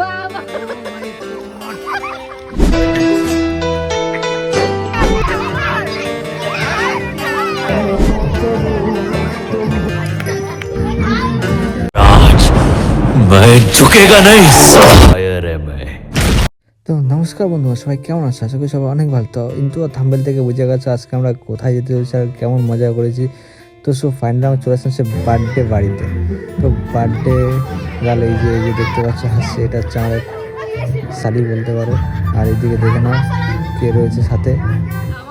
বাবা। ঝুকেগা নাই। তো নমস্কার বন্ধু সবাই কেমন আছো? আশা করি সবাই অনেক ভালো। তো কিন্তু থাম্বেল থেকে বুঝে গেছে আজকে আমরা কোথায় যেতে চলেছি আর কেমন মজা করেছি। তো সো ফাইনালি আমার চলে আসছে সে বার্থডে বাড়িতে। তো বার্থডে গেল এই যে এই যে দেখতে পাচ্ছ হাসছে এটা হচ্ছে আমাদের শাড়ি বলতে পারো। আর এদিকে দেখে নাও কে রয়েছে সাথে।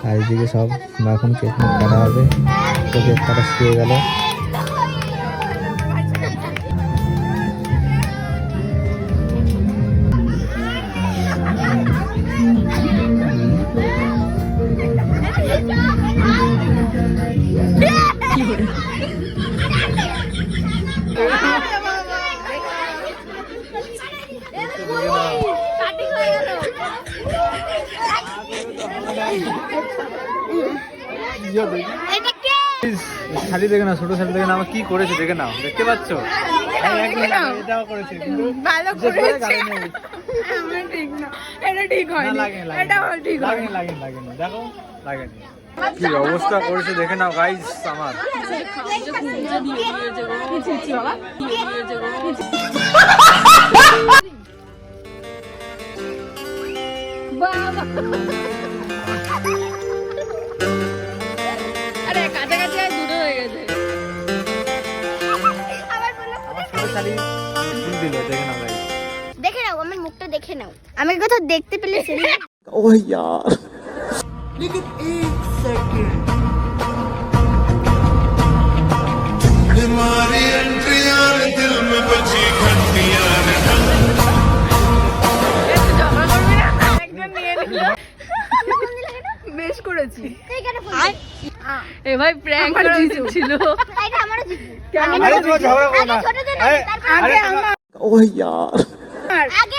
আর এদিকে সব, এখন কেক কাটা হবে। তো কেক কাটা শুয়ে গেল। শাড়ি দেখে নাও ছোট শাড়ি দেখে নাও আমার কি করেছে দেখে নাও দেখতে পাচ্ছ? এটাও করেছে কিন্তু ভালো করেছে ঠিক না। এটা ঠিক না, হয়নি। এটা হয়নি। দেখো, লাগেনি। কি অবস্থা করেছে দেখে নাও গাইস আমার। আরে কাছাকাছি আর হয়ে গেছে। দেখে নাও আমার মুখটা দেখে নাও। আমি কোথাও দেখতে পেলে সেদিন ও यार तुम्हारी एंट्रियां ने दिल में बची घंटियां ने ঝগড়া করবি না একজন নিয়ে নিল বেশ করেছি এইখানে ফোন এ ভাই প্র্যাঙ্ক করা উচিত ছিল এটা আমারও দিদি আরে তোমার ঝগড়া করো না আগে ছোটদের আরে তারপর আরে আগে তোমার- আমার ও यार আগে আমার আগে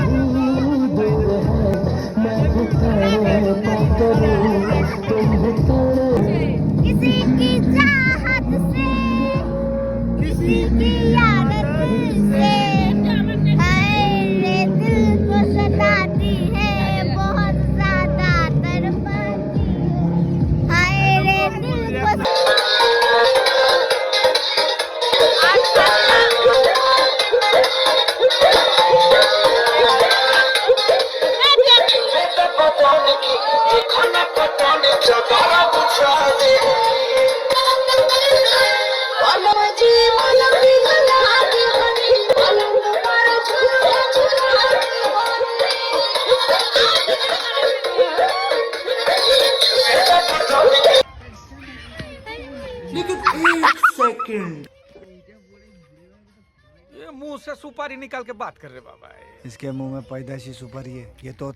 ये मुँह से सुपारी निकाल के बात कर रहे बाबा इसके मुँह में पैदाशी सुपारी है। ये तो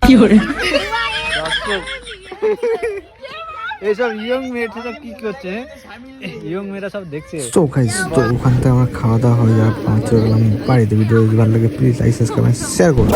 এইসব ইয়ং মেয়েটা কি করছে ইয়ং মেয়েরা সব দেখছে। তো গাইস তো ওখান থেকে আমার খাওয়া দাওয়া হয়ে যাওয়ার পর চলে গেলাম বাড়িতে ভিডিও ভালো লাগে প্লিজ লাইক সাবস্ক্রাইব শেয়ার করুন।